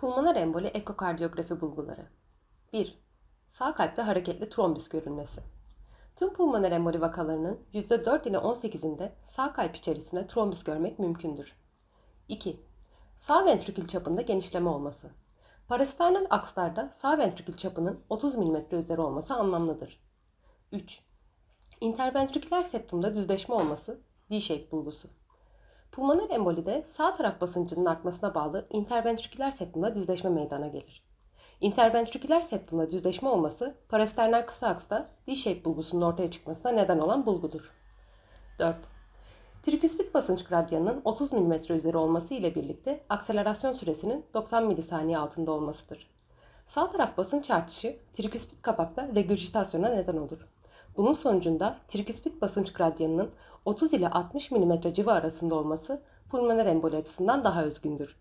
Pulmoner emboli ekokardiyografi bulguları. 1. Sağ kalpte hareketli trombüs görülmesi. Tüm pulmoner emboli vakalarının %4 ile 18'inde sağ kalp içerisinde trombüs görmek mümkündür. 2. Sağ ventrikül çapında genişleme olması. Parasternal akslarda sağ ventrikül çapının 30 mm üzeri olması anlamlıdır. 3. İnterventriküler septumda düzleşme olması D-shape bulgusu. Pulmoner embolide sağ taraf basıncının artmasına bağlı interventriküler septumda düzleşme meydana gelir. İnterventriküler septumda düzleşme olması parasternal kısa aksta D-shape bulgusunun ortaya çıkmasına neden olan bulgudur. 4. Triküspit basınç gradyanının 30 mm üzeri olması ile birlikte akselerasyon süresinin 90 milisaniye altında olmasıdır. Sağ taraf basınç artışı triküspit kapakta regürjitasyona neden olur. Bunun sonucunda triküspit basınç gradyanının 30 ile 60 mm civa arasında olması pulmoner emboli açısından daha özgündür.